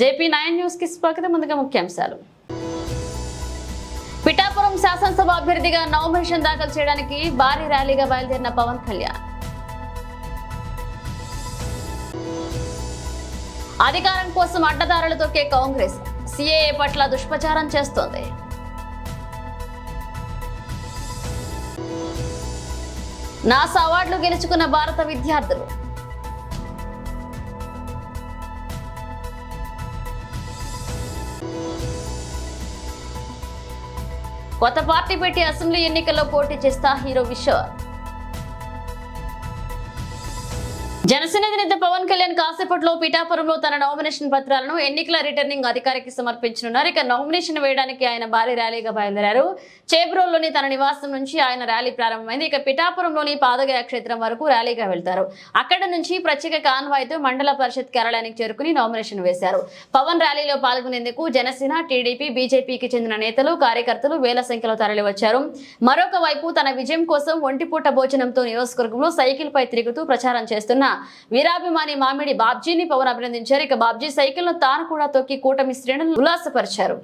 JP nine న్యూస్కి స్వాగతం. ముందుగా ముఖ్యాంశాలు. పిఠాపురం శాసనసభ అభ్యర్థిగా నామినేషన్ దాఖలు చేయడానికి భారీ ర్యాలీగా బయలుదేరిన పవన్ కళ్యాణ్. అధికారం కోసం అడ్డదారులు తొక్కే కాంగ్రెస్. సిఏఏ పట్ల దుష్ప్రచారం చేస్తోంది. నాసా అవార్డులు గెలుచుకున్న భారత విద్యార్థులు. కొత్త పార్టీ పెట్టి అసెంబ్లీ ఎన్నికల్లో పోటీ చేస్తా హీరో విశ్వ జనసేన అధినేత పవన్ కళ్యాణ్ కాసేపట్లో పిఠాపురంలో తన నామినేషన్ పత్రాలను ఎన్నికల రిటర్నింగ్ అధికారికి సమర్పించనున్నారు. ఇక నామినేషన్ వేయడానికి ఆయన భారీ ర్యాలీగా బయలుదేరారు. చేబ్రోల్లోని తన నివాసం నుంచి ఆయన ర్యాలీ ప్రారంభమైంది. ఇక పిఠాపురంలోని పాదగయ క్షేత్రం వరకు ర్యాలీగా వెళ్తారు. అక్కడ నుంచి ప్రత్యేక కాన్వాయ్తో మండల పరిషత్ కార్యాలయానికి చేరుకుని నామినేషన్ వేశారు. పవన్ ర్యాలీలో పాల్గొనేందుకు జనసేన టీడీపీ బీజేపీకి చెందిన నేతలు కార్యకర్తలు వేల సంఖ్యలో తరలివచ్చారు. మరొక వైపు తన విజయం కోసం ఒంటిపూట భోజనంతో నియోజకవర్గంలో సైకిల్ పై తిరుగుతూ ప్రచారం చేస్తున్న వీరాభిమాని మామిడి బాబ్జీని పవన్ అభినందించారు. ఇక బాబ్జీ సైకిల్ను తాను కూడా తొక్కి కూటమి శ్రేణులు ఉల్లాసపరిచారు.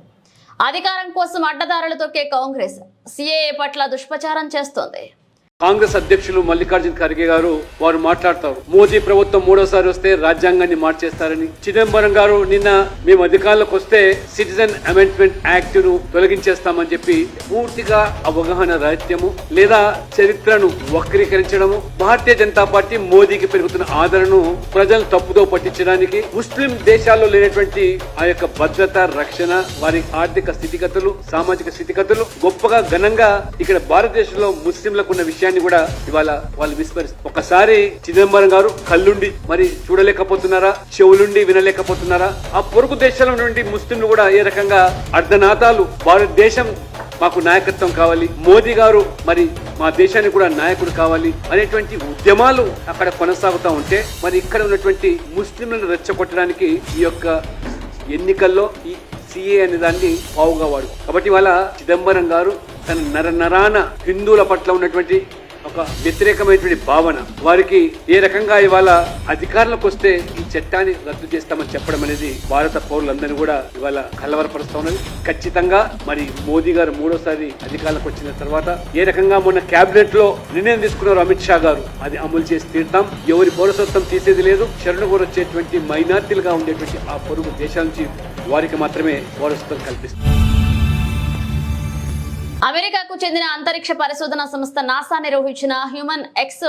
అధికారం కోసం అడ్డదారులు తొక్కే కాంగ్రెస్ సిఏఏ పట్ల దుష్ప్రచారం చేస్తోంది. కాంగ్రెస్ అధ్యక్షులు మల్లికార్జున ఖర్గే గారు వారు మాట్లాడతారు. మోదీ ప్రభుత్వం మూడోసారి వస్తే రాజ్యాంగాన్ని మార్చేస్తారని. చిదంబరం గారు నిన్న మేము అధికారంలోకి వస్తే సిటిజన్ అమెండ్మెంట్ యాక్ట్ను తొలగించేస్తామని చెప్పి పూర్తిగా అవగాహన రాహిత్యము లేదా చరిత్రను వక్రీకరించడము భారతీయ జనతా పార్టీ మోదీకి పెరుగుతున్న ఆదరణను ప్రజలు తప్పుదో పట్టించడానికి ముస్లిం దేశాల్లో లేనటువంటి ఆ యొక్క భద్రత రక్షణ వారి ఆర్థిక స్థితిగతులు సామాజిక స్థితిగతులు గొప్పగా ఘనంగా ఇక్కడ భారతదేశంలో ముస్లింలకు ఉన్న విషయాన్ని కూడా ఇవాళ వాళ్ళు విస్మరిస్తారు ఒకసారి చిదంబరం గారు కళ్ళుండి మరి చూడలేకపోతున్నారా? చెవులుండి వినలేకపోతున్నారా? ఆ పొరుగు దేశాల నుండి ముస్లింలు కూడా ఏ రకంగా అర్ధనాథాలు భారతదేశం మాకు నాయకత్వం కావాలి మోదీ గారు మరి మా దేశానికి కూడా నాయకుడు కావాలి అనేటువంటి ఉద్యమాలు అక్కడ కొనసాగుతూ ఉంటే మరి ఇక్కడ ఉన్నటువంటి ముస్లింలను రెచ్చగొట్టడానికి ఈ యొక్క ఎన్నికల్లో ఈ సిఏ అనే దాన్ని పావుగా వాడు. కాబట్టి వాళ్ళ చిదంబరం గారు తన నర నరాన హిందువుల పట్ల ఉన్నటువంటి ఒక వ్యతిరేకమైనటువంటి భావన. వారికి ఏ రకంగా ఇవాళ అధికారులకు వస్తే ఈ చట్టాన్ని రద్దు చేస్తామని చెప్పడం అనేది భారత పౌరులందరినీ కూడా ఇవాళ కలవరపరుస్తా ఉన్నది. ఖచ్చితంగా మరి మోదీ గారు మూడోసారి అధికారులకు వచ్చిన తర్వాత ఏ రకంగా మొన్న కేబినెట్లో నిర్ణయం తీసుకున్నారు అమిత్ షా గారు అది అమలు చేసి తీర్థం ఎవరి పౌరసత్వం తీసేది లేదు. శరణు వచ్చేటువంటి మైనార్టీలుగా ఉండేటువంటి ఆ పొరుగు దేశాల నుంచి వారికి మాత్రమే పౌరసత్వం కల్పిస్తుంది అమెరికాకు చెందిన అంతరిక్ష పరిశోధన సంస్థ నాసా నిర్వహించిన హ్యూమన్ ఎక్స్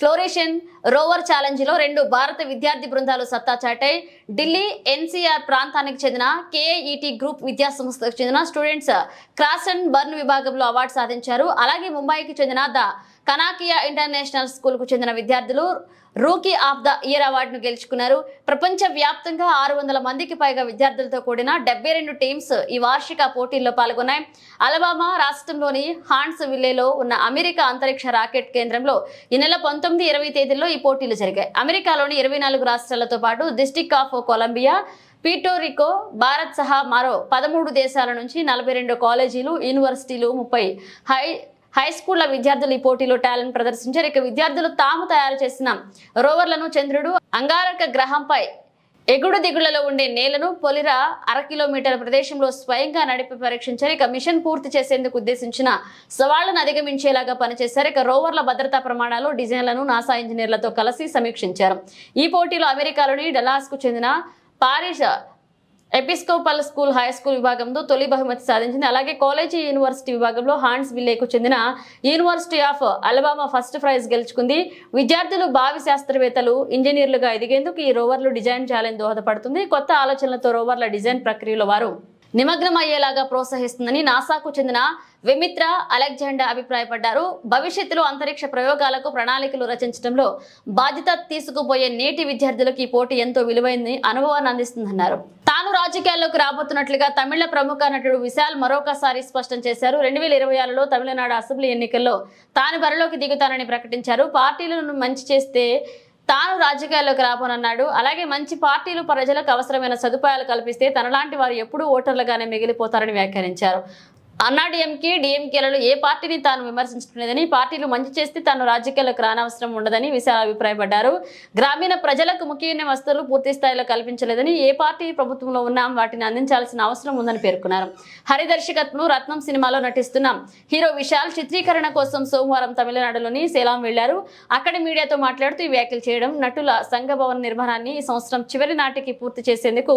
ఫ్లోరేషన్ రోవర్ ఛాలెంజ్లో రెండు భారత విద్యార్థి బృందాలు సత్తా చాటాయి. ఢిల్లీ ఎన్సీఆర్ ప్రాంతానికి చెందిన కేఈటి గ్రూప్ విద్యా సంస్థకు చెందిన స్టూడెంట్స్ క్రాస్ అండ్ బర్న్ విభాగంలో అవార్డు సాధించారు. అలాగే ముంబైకి చెందిన ద కనాకియా ఇంటర్నేషనల్ స్కూల్కు చెందిన విద్యార్థులు రూకీ ఆఫ్ ద ఇయర్ అవార్డును గెలుచుకున్నారు. ప్రపంచ వ్యాప్తంగా ఆరు వందల మందికి పైగా విద్యార్థులతో కూడిన డెబ్బై రెండు టీమ్స్ ఈ వార్షిక పోటీల్లో పాల్గొన్నాయి. అలబామా రాష్ట్రంలోని హాన్స్ విల్లేలో ఉన్న అమెరికా అంతరిక్ష రాకెట్ కేంద్రంలో ఈ నెల పంతొమ్మిది ఇరవై తేదీల్లో ఈ పోటీలు జరిగాయి. అమెరికాలోని ఇరవై నాలుగు రాష్ట్రాలతో పాటు district of Columbia Puerto Rico Bharat సహా మరో పదమూడు దేశాల నుంచి నలభై రెండు కాలేజీలు యూనివర్సిటీలు ముప్పై హై హై స్కూళ్ళ విద్యార్థులు ఈ పోటీలో టాలెంట్ ప్రదర్శించారు. ఇక విద్యార్థులు తాము తయారు చేసిన రోవర్లను చంద్రుడు అంగారక గ్రహంపై ఎగుడు దిగుళ్ళలో ఉండే నేలను పొలిర అర కిలోమీటర్ల ప్రదేశంలో స్వయంగా నడిపి పరీక్షించారు. ఇక మిషన్ పూర్తి చేసేందుకు ఉద్దేశించిన సవాళ్ళను అధిగమించేలాగా పనిచేశారు. ఇక రోవర్ల భద్రతా ప్రమాణాలు డిజైన్లను నాసా ఇంజనీర్లతో కలిసి సమీక్షించారు. ఈ పోటీలో అమెరికాలోని డలాస్కు చెందిన Paris Episcopal school high school విభాగంలో తొలి బహుమతి సాధించింది. అలాగే కాలేజీ యూనివర్సిటీ విభాగంలో హాన్స్ విల్లేకు చెందిన university of Alabama first prize గెలుచుకుంది. విద్యార్థులు భావి శాస్త్రవేత్తలు ఇంజనీర్లుగా ఎదిగేందుకు ఈ రోవర్లు డిజైన్ చేయాలని దోహదపడుతుంది. కొత్త ఆలోచనలతో రోవర్ల డిజైన్ ప్రక్రియలో వారు నిమగ్నం అయ్యేలాగా ప్రోత్సహిస్తుందని నాసాకు చెందిన విమిత్ర అలెగ్జాండా అభిప్రాయపడ్డారు. భవిష్యత్తులో అంతరిక్ష ప్రయోగాలకు ప్రణాళికలు రచించడంలో బాధ్యత తీసుకుపోయే నేటి విద్యార్థులకు ఈ పోటీ ఎంతో విలువైంది అనుభవాన్ని అందిస్తుందన్నారు. తాను రాజకీయాల్లోకి రాబోతున్నట్లుగా తమిళ ప్రముఖ నటుడు విశాల్ మరొకసారి స్పష్టం చేశారు. రెండు వేల ఇరవై ఆరులో తమిళనాడు అసెంబ్లీ ఎన్నికల్లో తాను బరిలోకి దిగుతానని ప్రకటించారు. పార్టీలను మంచి చేస్తే తాను రాజకీయాల్లోకి రాబోనన్నాడు. అలాగే మంచి పార్టీలు ప్రజలకు అవసరమైన సదుపాయాలు కల్పిస్తే తనలాంటి వారు ఎప్పుడూ ఓటర్లుగానే మిగిలిపోతారని వ్యాఖ్యానించారు. అన్నా డిఎంకే డిఎంకేలలో ఏ పార్టీని తాను విమర్శించలేదని పార్టీలు మంచి చేస్తే తాను రాజకీయాలకు రానవసరం ఉండదని విశాల అభిప్రాయపడ్డారు గ్రామీణ ప్రజలకు ముఖ్యమైన వస్తువులు పూర్తి స్థాయిలో కల్పించలేదని ఏ పార్టీ ప్రభుత్వంలో ఉన్నా వాటిని అందించాల్సిన అవసరం ఉందని పేర్కొన్నారు. హరిదర్శకత్వం రత్నం సినిమాలో నటిస్తున్నాం హీరో విశాల్ చిత్రీకరణ కోసం సోమవారం తమిళనాడులోని సేలాం వెళ్ళారు అక్కడ మీడియాతో మాట్లాడుతూ ఈ వ్యాఖ్యలు చేయడం నటుల సంఘ భవన్ నిర్మాణాన్ని ఈ సంవత్సరం చివరి నాటికి పూర్తి చేసేందుకు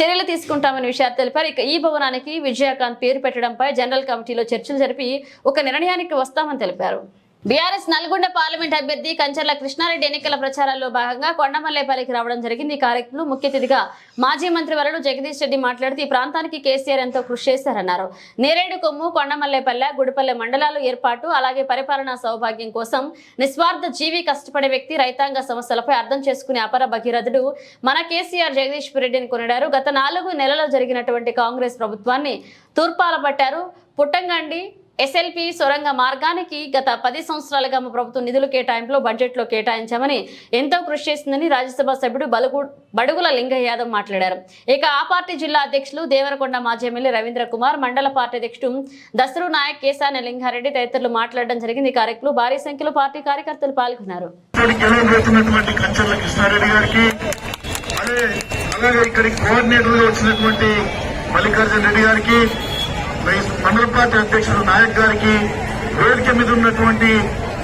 చర్యలు తీసుకుంటామని విషయాలు తెలిపారు. ఇక ఈ భవనానికి విజయకాంత్ పేరు పెట్టడంపై జనరల్ కమిటీలో చర్చలు జరిపి ఒక నిర్ణయానికి వస్తామని తెలిపారు. బీఆర్ఎస్ నల్గొండ పార్లమెంట్ అభ్యర్థి కంచర్ల కృష్ణారెడ్డి ఎన్నికల ప్రచారాల్లో భాగంగా కొండమల్లేపల్లికి రావడం జరిగింది. ఈ కార్యక్రమంలో ముఖ్య అతిథిగా మాజీ మంత్రి వరుడు జగదీష్ రెడ్డి మాట్లాడుతూ ఈ ప్రాంతానికి కేసీఆర్ ఎంతో కృషి చేశారన్నారు. నేరేడు కొమ్ము కొండమల్లేపల్లె గుడిపల్లె మండలాలు ఏర్పాటు అలాగే పరిపాలనా సౌభాగ్యం కోసం నిస్వార్థ జీవి కష్టపడే వ్యక్తి రైతాంగ సమస్యలపై అర్థం చేసుకునే అపర భగీరథుడు మన కేసీఆర్ జగదీష్ రెడ్డిని కొనిడారు. గత నాలుగు నెలలో జరిగినటువంటి కాంగ్రెస్ ప్రభుత్వాన్ని తూర్పాల పట్టారు పుట్టంగండి ఎస్ఎల్పి సొరంగ మార్గానికి గత పది సంవత్సరాలుగా మా ప్రభుత్వం నిధులు కేటాయింపులో బడ్జెట్లో కేటాయించామని ఎంతో కృషి చేసిందని రాజ్యసభ సభ్యుడు బలుగు బడుగుల లింగయ్య యాదవ్ మాట్లాడారు. ఇక ఆ పార్టీ జిల్లా అధ్యక్షులు దేవరకొండ మాజీ ఎమ్మెల్యే రవీంద్ర కుమార్ మండల పార్టీ అధ్యక్షుడు దసరు నాయక్ కేశాన లింగారెడ్డి తదితరులు మాట్లాడడం జరిగింది. ఈ కార్యక్రమంలో భారీ సంఖ్యలో పార్టీ కార్యకర్తలు పాల్గొన్నారు. అలాగే ఇక్కడికి కోఆర్డినేటర్గా వచ్చినటువంటి మల్లికార్జున రెడ్డి గారికి మండల పార్టీ అధ్యక్షుడు నాయక్ గారికి వేదిక మీద ఉన్నటువంటి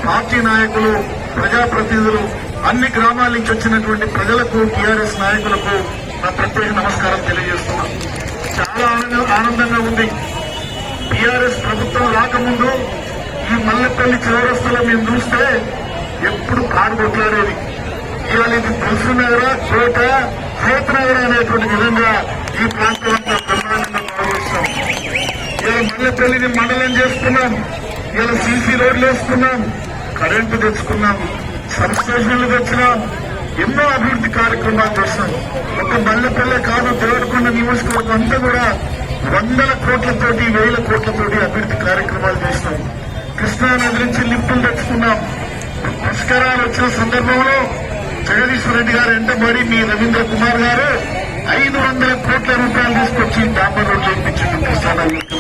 పార్టీ నాయకులు ప్రజాప్రతినిధులు అన్ని గ్రామాల నుంచి వచ్చినటువంటి ప్రజలకు టీఆర్ఎస్ నాయకులకు నా ప్రత్యేక నమస్కారం తెలియజేస్తున్నాను చాలా ఆనందంగా ఉంది. టీఆర్ఎస్ ప్రభుత్వం రాకముందు ఈ మల్లెపల్లి చౌరస్తులో మేము చూస్తే ఎప్పుడు కారు కొట్లాడేది. ఇవాళ ఇది తులసి నగర కోట హేత్ నగర అనేటువంటి విధంగా ఈ ప్రాంతం ఇవాళ మల్లెపల్లిని మండలం చేసుకున్నాం ఇవాళ సీసీ రోడ్లు వేసుకున్నాం కరెంటు తెచ్చుకున్నాం. సబ్స్టేషన్లు తెచ్చినాం. ఎన్నో అభివృద్ధి కార్యక్రమాలు చేస్తాం ఒక మల్లెపల్లె కాదు దేవరకొండ నియోజకవర్గం అంతా కూడా వందల కోట్లతోటి వేల కోట్లతోటి అభివృద్ధి కార్యక్రమాలు చేస్తాం కృష్ణా నది నుంచి లిఫ్టులు తెచ్చుకున్నాం. పుష్కరాలు వచ్చిన సందర్భంలో జగదీశ్వర రెడ్డి గారు ఎంటబడి మీ రవీంద్ర కుమార్ గారు ఐదు వందల కోట్ల రూపాయలు తీసుకొచ్చి డాంబర్ రోడ్లు చేయించింది కృష్ణానది నది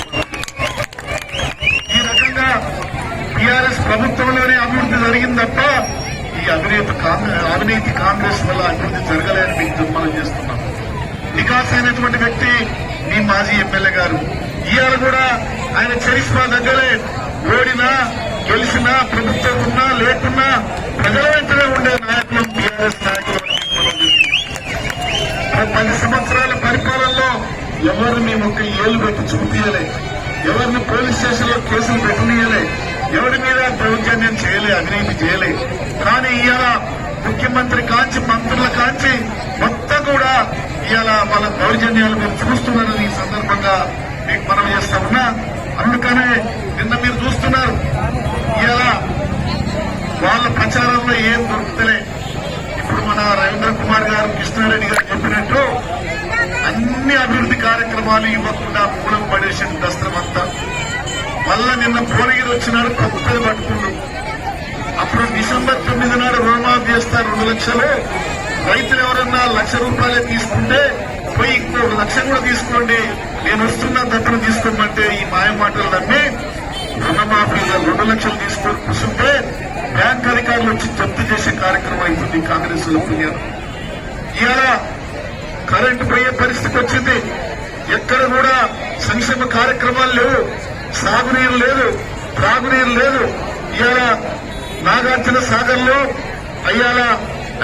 ఈ రకంగా టీఆర్ఎస్ ప్రభుత్వంలోనే అభివృద్ధి జరిగింది తప్ప ఈ అవినీతి అవినీతి కాంగ్రెస్ వల్ల అభివృద్ధి జరగలేదని మీకు దుర్మలం చేస్తున్నాం. వికాస్ అయినటువంటి వ్యక్తి మీ మాజీ ఎమ్మెల్యే గారు. ఇవాళ కూడా ఆయన చరిష్మా దగ్గరే ఓడినా గెలిచినా ప్రభుత్వం ఉన్నా లేకున్నా ప్రజల వెంటనే ఉండే నాయకులు టీఆర్ఎస్ నాయకులు పది సంవత్సరాల పరిపాలనలో ఎవరు మేము ఒక ఏళ్ళు పెట్టి చూపించలే ఎవరిని పోలీస్ స్టేషన్ అవినీతి చేయలేదు. కానీ ఇవాళ ముఖ్యమంత్రి కాంచి మంత్రుల కాంచి మొత్తం కూడా ఇవాళ వాళ్ళ దౌర్జన్యాలు మీరు చూస్తున్నారని ఈ సందర్భంగా మీకు మనం చేస్తా ఉన్నా. అందుకనే నిన్న మీరు చూస్తున్నారు ఇవాళ వాళ్ళ ప్రచారంలో ఏం దొరుకుతలే. ఇప్పుడు మన రవీంద్ర కుమార్ గారు కృష్ణారెడ్డి గారు చెప్పినట్టు అన్ని అభివృద్ధి కార్యక్రమాలు ఇవ్వకుండా మూలం పడేసిన దస్త్రం అంతా. మళ్ళా నిన్న భువనగిరి వచ్చినారు ప్రభుత్వం పట్టుకుండు అప్పుడు డిసెంబర్ తొమ్మిది నాడు రుణమాఫీ చేస్తారు రెండు లక్షలు. రైతులు ఎవరన్నా లక్ష రూపాయలే తీసుకుంటే పోయి ఇంకో లక్ష కూడా తీసుకోండి. నేను వస్తున్న దత్తను తీసుకోమంటే ఈ మాయ మాటలు నమ్మి రుణమాఫీ రెండు లక్షలు తీసుకొని కూర్చుంటే బ్యాంక్ అధికారులు వచ్చి జప్తు చేసే కార్యక్రమం అవుతుంది కాంగ్రెస్లో పుణ్యాలు. ఇవాళ కరెంటు పోయే పరిస్థితి వచ్చింది. ఎక్కడ కూడా సంక్షేమ కార్యక్రమాలు లేవు. సాగునీరు లేదు త్రాగునీరు లేదు. ఇవాళ నాగార్జున సాగర్లో అయ్యాల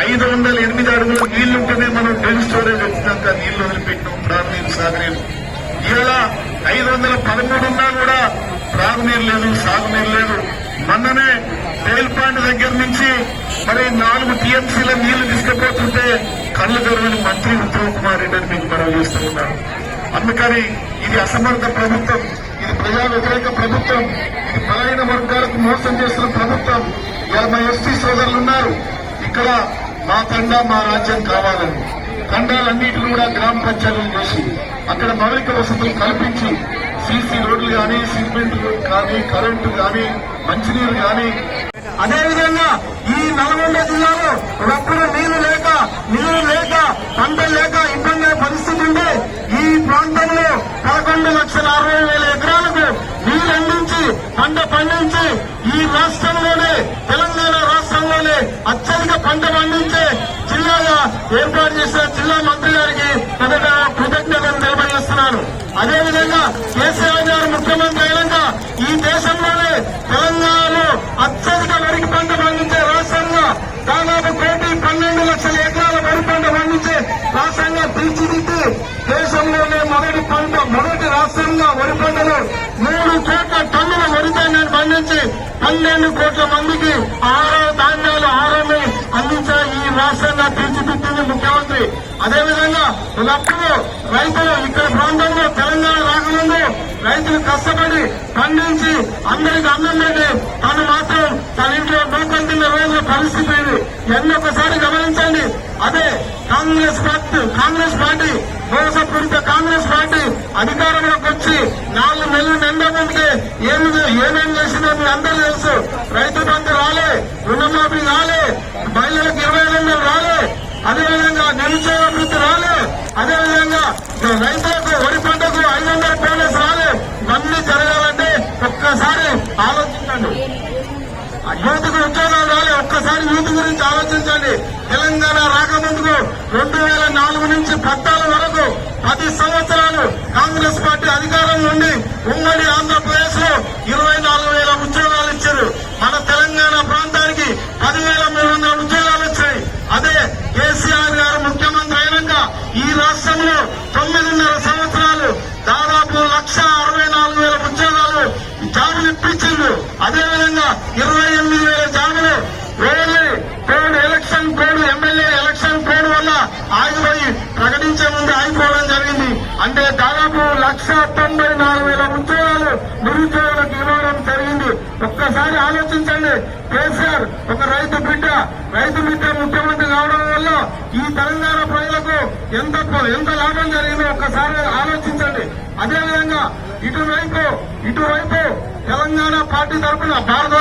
ఐదు వందల ఎనిమిది అడుగుల నీళ్ళుంటేనే మనం డ్రైన్ స్టోరేజ్ వచ్చినాక నీళ్ళు వదిలిపెట్టినాం త్రాగునీరు సాగునీరు. ఇవాళ ఐదు వందల పదమూడు ఉన్నా కూడా త్రాగునీరు లేదు సాగునీరు లేదు. మొన్ననే తేల్పాండ్ దగ్గర నుంచి మరి నాలుగు టీఎంసీల నీళ్ళు తీసుకుపోతుంటే కళ్ళు తెరవని మంత్రి ఉత్తమ్ కుమార్ రెడ్డి అని మీకు మనం చేస్తూ ఉన్నారు. అందుకని ఇది అసమర్థ ప్రభుత్వం ఇది ప్రజా వ్యతిరేక ప్రభుత్వం. బలహీన వర్గాలకు మోసం చేస్తున్న ప్రభుత్వం ఇలా మా ఎస్టీ సోదరులు ఉన్నారు. ఇక్కడ మా తండా మా రాజ్యం కావాలని. తండాలన్నింటినీ కూడా గ్రామ పంచాయతీలు చేసి అక్కడ మౌలిక వసతులు కల్పించి సీసీ రోడ్లు కానీ సిమెంట్ కానీ కరెంటు కానీ మంచినీరు కానీ అదేవిధంగా ఈ నల్గొండ జిల్లాలో ఒకప్పుడు నీళ్ళు లేక నీళ్ళు లేక పంటలు లేక ఇబ్బంది పరిస్థితి ఉంది ఈ ప్రాంతంలో పదకొండు లక్షల అరవై వేల ఎకరాలకు నీళ్ళు అందించి పంట పండించి ఈ రాష్ట్రంలోనే తెలంగాణ రాష్ట్రంలోనే అత్యధిక పంట పండించే జిల్లాగా ఏర్పాటు చేసిన జిల్లా మంత్రి గారికి మొదట కృతజ్ఞతలు తెలియజేస్తున్నాను. అదేవిధంగా కేసీఆర్ గారు ముఖ్యమంత్రి అయినాక ఈ దేశంలోనే తెలంగాణ అత్యధిక వరి పంట పండించే రాష్ట్రంగా దాదాపు కోటి పన్నెండు లక్షల ఎకరాల వరి పంట పండించే రాష్ట్రంగా తీర్చిదిద్ది దేశంలోనే మొదటి పంట మొదటి రాష్ట్రంగా వరి పంటలో మూడు కోట్ల టన్నుల వరి ధాన్యాన్ని పండించి పన్నెండు కోట్ల మందికి ఆహార ధాన్యాలు ఆహారాన్ని అందించే ఈ రాష్ట్రంగా తీర్చిదిద్దింది ముఖ్యమంత్రి. అదేవిధంగా ఒకప్పుడు రైతులు ఇక్కడ ప్రాంతంలో తెలంగాణ రాకముందు రైతులు కష్టపడి పండించి అందరికి అన్నం పెట్టి తను మాత్రం తన ఇంట్లో నూకలు తిన్న రోజుల పరిస్థితి ఎన్నొకసారి గమనించండి. అదే కాంగ్రెస్ పార్టీ కాంగ్రెస్ పార్టీ దోషపూరిత కాంగ్రెస్ పార్టీ అధికారంలోకి వచ్చి నాలుగు నెలలు నిండా ముందుకే ఏమి ఏమేం చేసిందో మీ అందరూ తెలుసు. రైతు బంధు రాలే రుణమాఫీ రాలే మహిళలకు ఇరవై రెండు రాలే. అదేవిధంగా నిరుద్యోగ వృత్తి రాలే. అదేవిధంగా రైతులకు వరి పంటకు ఐదు వందల బోనస్ రాలే. ఇవన్నీ జరగాలంటే ఒక్కసారి ఆలోచించండి. యూత్కు యువతకు ఉద్యోగాలు రాలే. ఒక్కసారి యూత్ గురించి ఆలోచించండి. తెలంగాణ రాకముందుకు రెండు వేల నాలుగు నుంచి పద్నాలుగు వరకు పది సంవత్సరాలు కాంగ్రెస్ పార్టీ అధికారం నుండి ఉమ్మడి ఆంధ్రప్రదేశ్లో ఇరవై నాలుగు వేల ఉద్యోగాలు ఇచ్చారు. మన తెలంగాణ ప్రాంతానికి పదివేల మూడు వందల ఉద్యోగాలు వచ్చాయి. అదే కేసీఆర్ గారు ముఖ్యమంత్రి అయినాక ఈ రాష్ట్రంలో తొమ్మిదిన్నర సంవత్సరాలు దాదాపు లక్ష అరవై నాలుగు వేల ఉద్యోగాలు జాబులు ఇప్పించిండు అదేవిధంగా ఇరవై ఎనిమిది వేల జాబులు only code election code MLA election code వల్ల ఆగిపోయి ప్రకటించే ముందు ఆగిపోవడం జరిగింది. అంటే దాదాపు లక్ష తొంభై నాలుగు వేల ఉద్యోగాలు నిరుద్యోగులకు ఇవ్వడం జరిగింది ఒక్కసారి ఆలోచించండి. కేసీఆర్ ఒక రైతు బిడ్డ. రైతు బిడ్డ ముఖ్యమంత్రి కావడం వల్ల ఈ తెలంగాణ ప్రజలకు ఎంత ఎంత లాభం జరిగిందో ఒక్కసారి ఆలోచించండి. అదేవిధంగా ఇటువైపు ఇటువైపు తెలంగాణ పార్టీ తరఫున భారత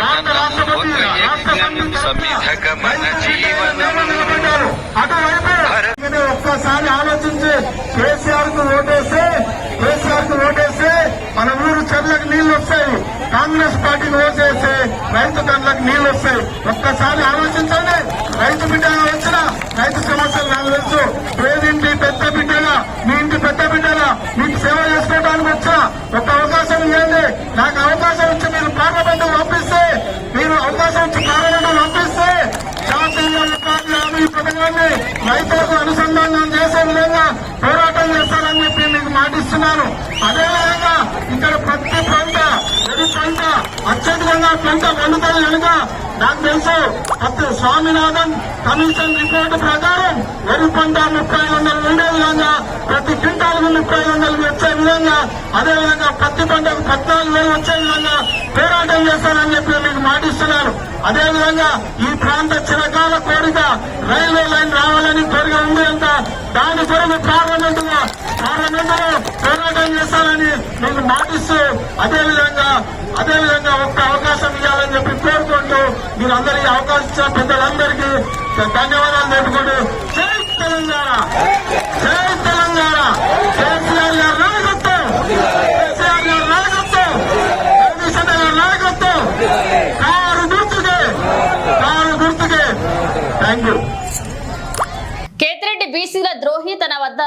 భారత రాష్ట్రపతి రాష్ట్ర సమితి తరఫున రైతు నిలబడ్డారు. అటువైపు ఇది ఒక్కసారి ఆలోచించి కేసీఆర్కు ఓటేస్తే కేసీఆర్కు ఓటేస్తే మన ఊరు చెర్లకు నీళ్ళు వస్తాయి కాంగ్రెస్ పార్టీకి ఓటేస్తే రైతు కళ్ళకి నీళ్ళు వస్తాయి. ఒక్కసారి ఆలోచించండి. రైతు బిడ్డగా వచ్చిన రైతు సమస్యలు నాకు తెలుసు. పేదింటి పెద్ద బిడ్డగా మీ ఇంటి పెద్ద బిడ్డగా మీకు సేవ చేసుకోవడానికి వచ్చా ఒక అవకాశం ఇవ్వండి. నాకు అవకాశం ఇచ్చి మీరు పార్లమెంట్ పంపిస్తే మీరు అవకాశం ఇచ్చి పార్లమెంట్ పంపిస్తే జాతీయ ఉపాధి హామీ పథకాన్ని రైతులకు అనుసంధానం చేసే విధంగా పోరాటం చేస్తారని చెప్పి మీకు మాటిస్తున్నాను. అదేవిధంగా ఇక్కడ ప్రతి పంట పంట అత్యధికంగా పంట పండుతుంది కనుక నాకు తెలుసు అప్పుడు స్వామినాథన్ కమిషన్ రిపోర్టు ప్రకారం వరి పంట ముప్పై వందలు ఉండే విధంగా ప్రతి క్వింటాలకు ముప్పై వందలు వచ్చే విధంగా అదేవిధంగా పత్తి పంటకు పద్నాలుగు వేలు వచ్చే విధంగా పోరాటం చేస్తానని చెప్పి మీకు మాటిస్తున్నాను. అదేవిధంగా ఈ ప్రాంత చిరకాల కోరిక రైల్వే లైన్ రావాలని కోరిక ఉంది అంత దాని కొరకు ప్రారంభంగా పార్లమెంట్ పోరాటం చేస్తానని మీకు మాటిస్తూ అదేవిధంగా అదేవిధంగా ఒక్క అవకాశం ఇవ్వాలని చెప్పి కోరుకుంటూ మీరు అందరికీ అవకాశం ఇచ్చిన పెద్దలందరికీ ధన్యవాదాలు తెలుపుకుంటూ జై తెలంగాణ! జై తెలంగాణ! కేసీఆర్ గారు నాయకత్వం! కేసీఆర్ గారు నాయకత్వం! జగదీశ్ గారు నాయకత్వం! కారు గుర్తుకే! కారు గుర్తుకే! Thank you! కేతిరెడ్డి బీసీల ద్రోహి తన వద్ద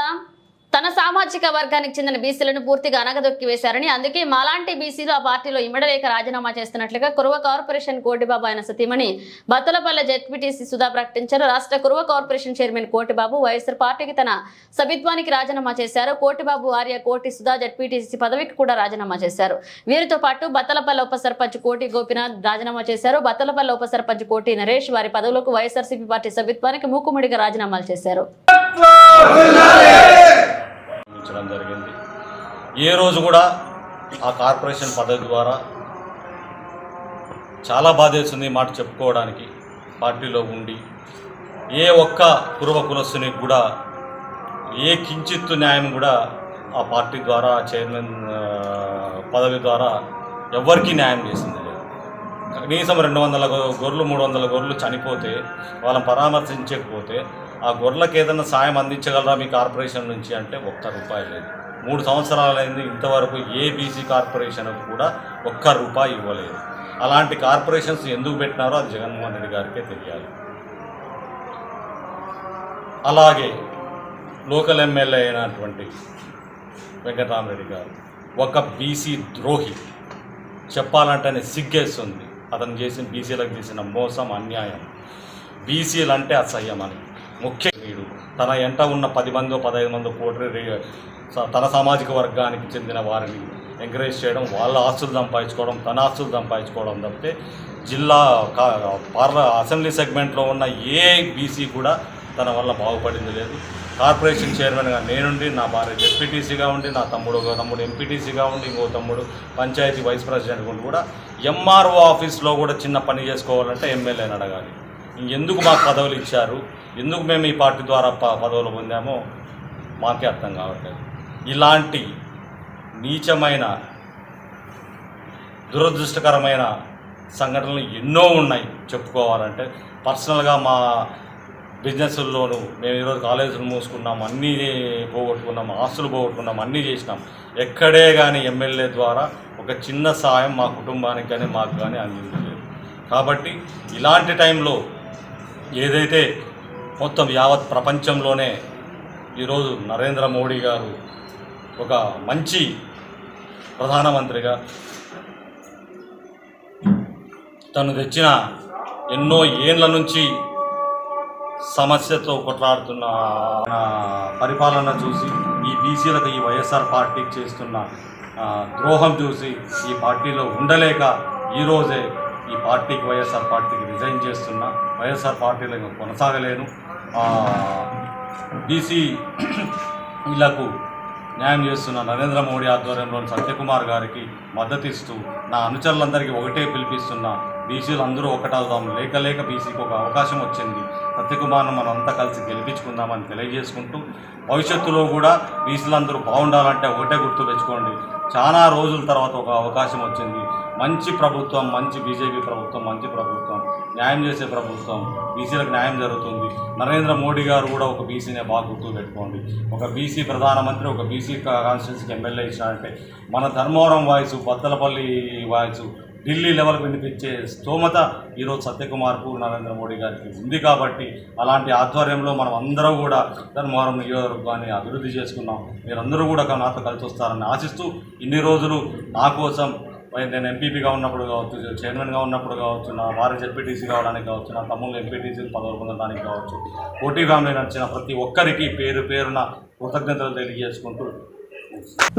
తన సామాజిక వర్గానికి చెందిన బీసీలను పూర్తిగా అనగదొక్కి వేశారని అందుకే మాలాంటి బీసీలు ఆ పార్టీలో ఇమ్మడలేక రాజీనామా చేస్తున్నట్లుగా కురువ కార్పొరేషన్ కోటిబాబు ఆయన సతీమణి బత్తలపల్లె జెడ్పీటీసీ సుధా ప్రకటించారు. రాష్ట్ర Kuruva corporation chairman Kotibabu YSR పార్టీకి తన సభ్యత్వానికి రాజీనామా చేశారు. కోటిబాబు ఆర్య కోటి సుధా జెడ్పీటీసీ పదవికి కూడా రాజీనామా చేశారు. వీరితో పాటు బత్తలపల్లె ఉప సర్పంచ్ కోటి గోపినాథ్ రాజీనామా చేశారు. బత్తలపల్లె ఉప సర్పంచ్ కోటి నరేష్ వారి పదవులకు వైఎస్ఆర్సీపీ పార్టీ సభ్యత్వానికి మూకుముడిగా రాజీనామాలు చేశారు. ఉంచడం జరిగింది. ఏ రోజు కూడా ఆ కార్పొరేషన్ పద్ధతి ద్వారా చాలా బాధేస్తుంది మాట చెప్పుకోవడానికి. పార్టీలో ఉండి ఏ ఒక్క పూర్వ కులస్తునికి కూడా ఏ కించిత్తు న్యాయం కూడా ఆ పార్టీ ద్వారా చైర్మన్ పదవి ద్వారా ఎవరికీ న్యాయం చేసింది. కనీసం రెండు వందల గొర్రెలు మూడు వందల గొర్రెలు చనిపోతే వాళ్ళని పరామర్శించకపోతే ఆ గొర్రెలకు ఏదైనా సాయం అందించగలరా మీ కార్పొరేషన్ నుంచి అంటే ఒక్క రూపాయి లేదు. మూడు సంవత్సరాలైంది ఇంతవరకు ఏ బీసీ కార్పొరేషన్ కూడా ఒక్క రూపాయి ఇవ్వలేదు. అలాంటి కార్పొరేషన్స్ ఎందుకు పెట్టినారో అది జగన్మోహన్ రెడ్డి గారికే తెలియాలి. అలాగే లోకల్ ఎమ్మెల్యే అయినటువంటి వెంకటరామరెడ్డి గారు ఒక బీసీ ద్రోహి చెప్పాలంటేనే సిగ్గేస్తుంది. అతను చేసిన బీసీలకు చేసిన మోసం అన్యాయం. బీసీలు అంటే అసహ్యం అని. ముఖ్య వీడు. తన ఎంట ఉన్న పది మందో పదహైదు మందో కోటి తన సామాజిక వర్గానికి చెందిన వారిని ఎంకరేజ్ చేయడం వాళ్ళ ఆస్తులు సంపాదించుకోవడం తన ఆస్తులు సంపాదించుకోవడం తప్పితే జిల్లా కా- పార్ల అసెంబ్లీ సెగ్మెంట్లో ఉన్న ఏ బీసీ కూడా తన వల్ల బాగుపడింది లేదు. కార్పొరేషన్ చైర్మన్గా నేనుండి నా భార్య ఎస్పీటీసీగా ఉండి నా తమ్ముడు ఒక తమ్ముడు ఎంపీటీసీగా ఉండి ఇంకో తమ్ముడు పంచాయతీ వైస్ ప్రెసిడెంట్ ఉండి కూడా ఎంఆర్ఓ ఆఫీస్లో కూడా చిన్న పని చేసుకోవాలంటే ఎమ్మెల్యేని అడగాలి. ఎందుకు మాకు పదవులు ఇచ్చారు? ఎందుకు మేము ఈ పార్టీ ద్వారా ప పదవులు పొందామో మాకే అర్థం కావట్లేదు. ఇలాంటి నీచమైన దురదృష్టకరమైన సంఘటనలు ఎన్నో ఉన్నాయి చెప్పుకోవాలంటే. పర్సనల్గా మా బిజినెస్ల్లోనూ మేము ఈరోజు కాలేజీలు మూసుకున్నాం అన్నీ పోగొట్టుకున్నాం ఆస్తులు పోగొట్టుకున్నాం అన్నీ చేసినాం. ఎక్కడే కానీ ఎమ్మెల్యే ద్వారా ఒక చిన్న సాయం మా కుటుంబానికి కానీ మాకు కానీ అందించలేదు. కాబట్టి ఇలాంటి టైంలో ఏదైతే మొత్తం యావత్ ప్రపంచంలోనే ఈరోజు నరేంద్ర మోడీ గారు ఒక మంచి ప్రధానమంత్రిగా తను తెచ్చిన ఎన్నో ఏండ్ల నుంచి సమస్యతో కొట్లాడుతున్న పరిపాలన చూసి ఈ బీసీలకు ఈ వైఎస్ఆర్ పార్టీకి చేస్తున్న ద్రోహం చూసి ఈ పార్టీలో ఉండలేక ఈరోజే ఈ పార్టీకి వైఎస్ఆర్ పార్టీకి రిజైన్ చేస్తున్నా వైఎస్ఆర్ పార్టీలో కొనసాగలేను. బీసీ న్యాయం చేస్తున్న నరేంద్ర మోడీ ఆధ్వర్యంలోని సత్యకుమార్ గారికి మద్దతు ఇస్తూ నా అనుచరులందరికీ ఒకటే పిలిపిస్తున్నా బీసీలు అందరూ ఒకటవుదాం లేక లేక బీసీకి ఒక అవకాశం వచ్చింది. సత్యకుమార్ను మనం అంతా కలిసి గెలిపించుకుందామని తెలియజేసుకుంటూ భవిష్యత్తులో కూడా బీసీలందరూ బాగుండాలంటే ఒకటే గుర్తు తెచ్చుకోండి. చాలా రోజుల తర్వాత ఒక అవకాశం వచ్చింది. మంచి ప్రభుత్వం మంచి బీజేపీ ప్రభుత్వం మంచి ప్రభుత్వం. న్యాయం చేసే ప్రభుత్వం. బీసీలకు న్యాయం జరుగుతుంది. నరేంద్ర మోడీ గారు కూడా ఒక బీసీనే బాగా గుర్తు పెట్టుకోండి. ఒక బీసీ ప్రధానమంత్రి ఒక బీసీ కాన్స్టిట్యూన్సీకి ఎమ్మెల్యే ఇచ్చినట్టే. మన Dharmavaram voice Bathalapalli voice Delhi level వినిపించే స్తోమత ఈరోజు సత్యకుమార్కు నరేంద్ర మోడీ గారికి ఉంది కాబట్టి అలాంటి ఆధ్వర్యంలో మనం అందరూ కూడా ధర్మవరం నియోజకవర్గాన్ని అభివృద్ధి చేసుకున్నాం. మీరందరూ కూడా నాతో కలిసి వస్తారని ఆశిస్తూ ఇన్ని రోజులు నా కోసం నేను ఎంపీపీగా ఉన్నప్పుడు కావచ్చు చైర్మన్గా ఉన్నప్పుడు కావచ్చు నా భార్య జెడ్పీటీసీ కావడానికి కావచ్చు నా తమ్ముళ్ళు ఎంపీటీసీలు పదవులు పొందడానికి కావచ్చు పోటీ ఫ్యామిలీ నడిచిన ప్రతి ఒక్కరికి పేరు పేరున కృతజ్ఞతలు తెలియజేసుకుంటూ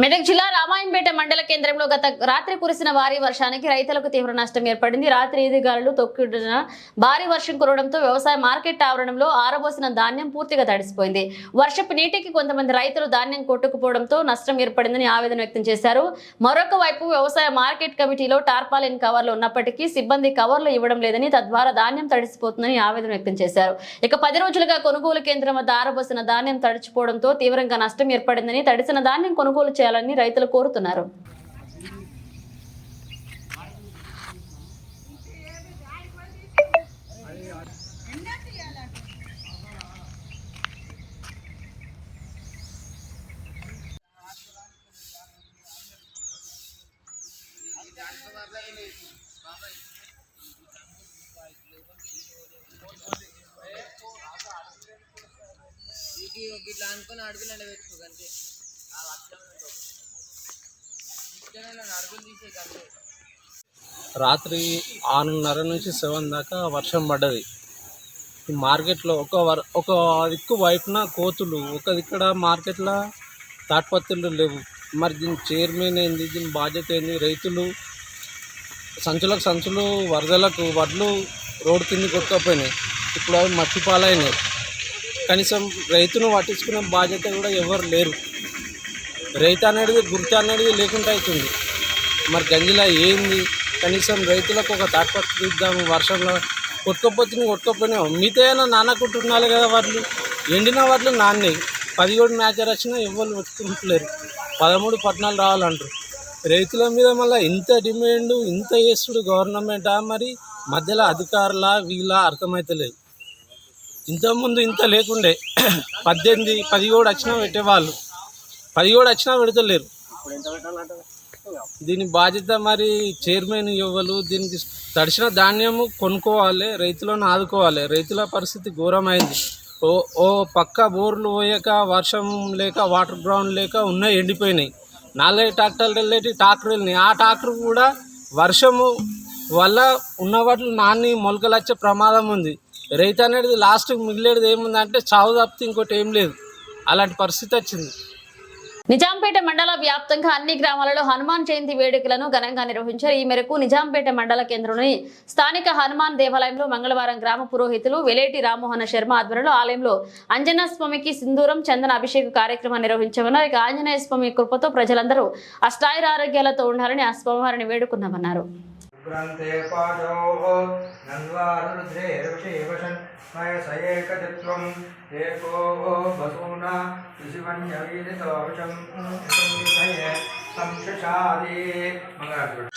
మెదక్ జిల్లా రామాయంపేట మండల కేంద్రంలో గత రాత్రి కురిసిన భారీ వర్షానికి రైతులకు తీవ్ర నష్టం ఏర్పడింది. రాత్రి ఈదిగాలులు తొక్కిడిన భారీ వర్షం కురవడంతో వ్యవసాయ మార్కెట్ ఆవరణంలో ఆరబోసిన ధాన్యం పూర్తిగా తడిసిపోయింది. వర్షపు నీటికి కొంతమంది రైతులు ధాన్యం కొట్టుకుపోవడంతో నష్టం ఏర్పడిందని ఆవేదన వ్యక్తం చేశారు. మరొక వైపు వ్యవసాయ మార్కెట్ కమిటీలో టార్పాలిన్ కవర్లు ఉన్నప్పటికీ సిబ్బంది కవర్లు ఇవ్వడం లేదని తద్వారా ధాన్యం తడిసిపోతుందని ఆవేదన వ్యక్తం చేశారు. ఇక పది రోజులుగా కొనుగోలు కేంద్రం వద్ద ఆరబోసిన ధాన్యం తడిచిపోవడంతో తీవ్రంగా నష్టం ఏర్పడిందని తడిసిన ధాన్యం కొనుగోలు కొనుగోలు చేయాలని రైతులు కోరుతున్నారు. ఇట్లా అనుకుని అడుగులు ఎండ పెట్టుకోగలితే రాత్రి ఆరున్నర నుంచి సెవెన్ దాకా వర్షం పడ్డది. ఈ మార్కెట్లో ఒక వర్ ఒక దిక్కు వైపున కోతులు ఒక దిక్కడ మార్కెట్లో తాట్పత్రులు లేవు. మరి దీని చైర్మన్ ఏంది దీని బాధ్యత ఏంది? రైతులు సంచులకు సంచులు వరదలకు వడ్లు రోడ్డు కింద కొట్టుకపోయినాయి. ఇప్పుడు అవి మట్టి పాలైనాయి. కనీసం రైతును పట్టించుకునే బాధ్యత కూడా ఎవరు లేరు. రైతు అనేది గుర్తు అనేది లేకుండా అవుతుంది మరి గంజిలా ఏంది? కనీసం రైతులకు ఒక తాట్పత్రి ఇద్దాము వర్షంలో కొట్టుకపోతే కొట్టుకపోయినా మిగతా నానకుంటున్నారు కదా వాళ్ళు ఎండిన వాళ్ళు నాన్నే. పదిహేడు మ్యాచర్ వచ్చినా ఎవరు పెట్టుకుంటలేరు పదమూడు పద్నాలుగు రావాలంటారు. రైతుల మీద మళ్ళీ ఇంత డిమాండ్ ఇంత వేస్తుడు గవర్నమెంటా మరి? మధ్యలో అధికారుల వీళ్ళ అర్థమైతలేదు. ఇంతకుముందు ఇంత లేకుండే. పద్దెనిమిది పదిహేడు వచ్చినా పెట్టేవాళ్ళు. పదిహేడు వచ్చినా పెడతలేరు దీని బాధ్యత మరి చైర్మన్ ఇవ్వలు దీనికి తడిసిన ధాన్యము కొనుక్కోవాలి రైతులను ఆదుకోవాలి. రైతుల పరిస్థితి ఘోరమైంది. ఓ ఓ పక్క బోర్లు పోయాక వర్షం లేక వాటర్ గ్రౌండ్ లేక ఉన్నాయి ఎండిపోయినాయి. నాలుగైదు ట్రాక్టర్లు వెళ్ళేటి ట్రాక్టర్ వెళ్ళినాయి. ఆ ట్రాక్టర్ కూడా వర్షము వల్ల ఉన్న వాటిలో నాన్ని మొలకలు వచ్చే ప్రమాదం ఉంది. రైతు అనేది లాస్ట్కి మిగిలేది ఏముందంటే చావు తప్పితే ఇంకోటి ఏం లేదు. అలాంటి పరిస్థితి వచ్చింది. నిజాంపేట మండల వ్యాప్తంగా అన్ని గ్రామాలలో హనుమాన్ జయంతి వేడుకలను ఘనంగా నిర్వహించారు. ఈ మేరకు నిజాంపేట మండల కేంద్రంలోని స్థానిక హనుమాన్ దేవాలయంలో మంగళవారం గ్రామ పురోహితులు వెలేటి రామ్మోహన శర్మ ఆధ్వర్యంలో ఆలయంలో ఆంజనేయ స్వామికి సింధూరం చందన అభిషేక కార్యక్రమం నిర్వహించమన్నారు. ఇక ఆంజనేయ స్వామి కృపతో ప్రజలందరూ అష్టాయుర ఆరోగ్యాలతో ఉండాలని ఆ స్వామివారిని వేడుకున్నామన్నారు ग्रन्थे पादोः नन्वारुरुद्रेर्विषेवशन् मय स एकदित्वम् एको वसूना शिवन्यवीदितोविषम् संशशादे। मङ्गलाचरण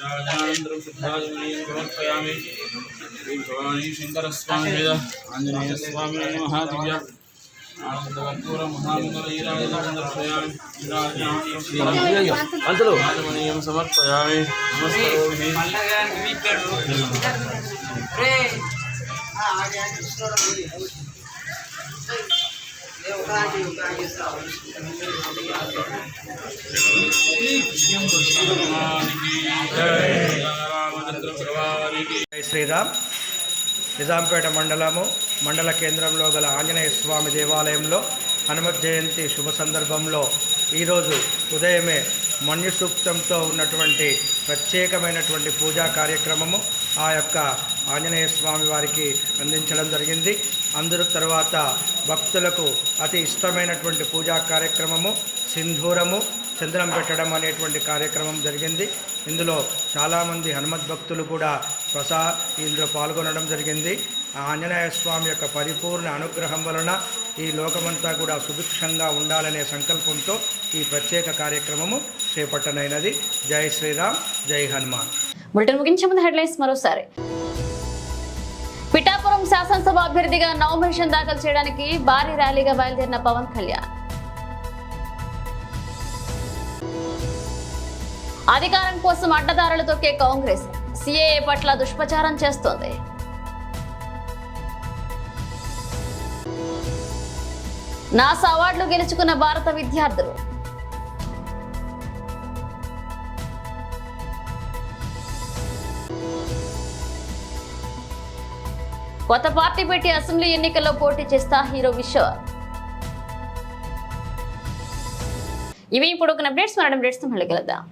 राजानन्दं शुद्धाजनीयं समर्पयामि। श्रीभवानी शङ्करस्वामिभेद आञ्जनेयस्वामिने महादिव्या। అంతలో సమర్పయామి శ్రీరామ్ నిజాంపేట మండలము మండల కేంద్రంలో గల ఆంజనేయ స్వామి దేవాలయంలో హనుమత్ జయంతి శుభ సందర్భంలో ఈరోజు ఉదయమే మన్యు సూక్తంతో ఉన్నటువంటి ప్రత్యేకమైనటువంటి పూజా కార్యక్రమము ఆ యొక్క ఆంజనేయ స్వామి వారికి అందించడం జరిగింది. అందరు తర్వాత భక్తులకు అతి ఇష్టమైనటువంటి పూజా కార్యక్రమము సింధూరము చంద్రం పెట్టడం అనేటువంటి కార్యక్రమం జరిగింది. ఇందులో చాలామంది హనుమద్ భక్తులు కూడా ప్రసా ఇందులో పాల్గొనడం జరిగింది. ఆ ఆంజనేయ స్వామి యొక్క పరిపూర్ణ అనుగ్రహం వలన ఈ లోకమంతా కూడా సుభిక్షంగా ఉండాలనే సంకల్పంతో ఈ ప్రత్యేక కార్యక్రమము చేపట్టనైనది. జై శ్రీరామ్ జై హనుమాన్. బులెటిన్ ముగించే ముందు హెడ్లైన్స్ మరోసారి. పిఠాపురం శాసనసభ అభ్యర్థిగా నామినేషన్ దాఖలు చేయడానికి భారీ ర్యాలీగా బయలుదేరిన పవన్ కళ్యాణ్. అధికారం కోసం అడ్డదారులు తొక్కే కాంగ్రెస్ సిఏఏ పట్ల దుష్ప్రచారం చేస్తోంది. నాసా అవార్డులు గెలుచుకున్న భారత విద్యార్థులు. కొత్త పార్టీ పెట్టి అసెంబ్లీ ఎన్నికల్లో పోటీ చేస్తా హీరో విశ్వ. ఇవి ఇప్పుడు ఒక అప్డేట్స్ మన అప్డేట్స్ మళ్ళీ కలుద్దాం.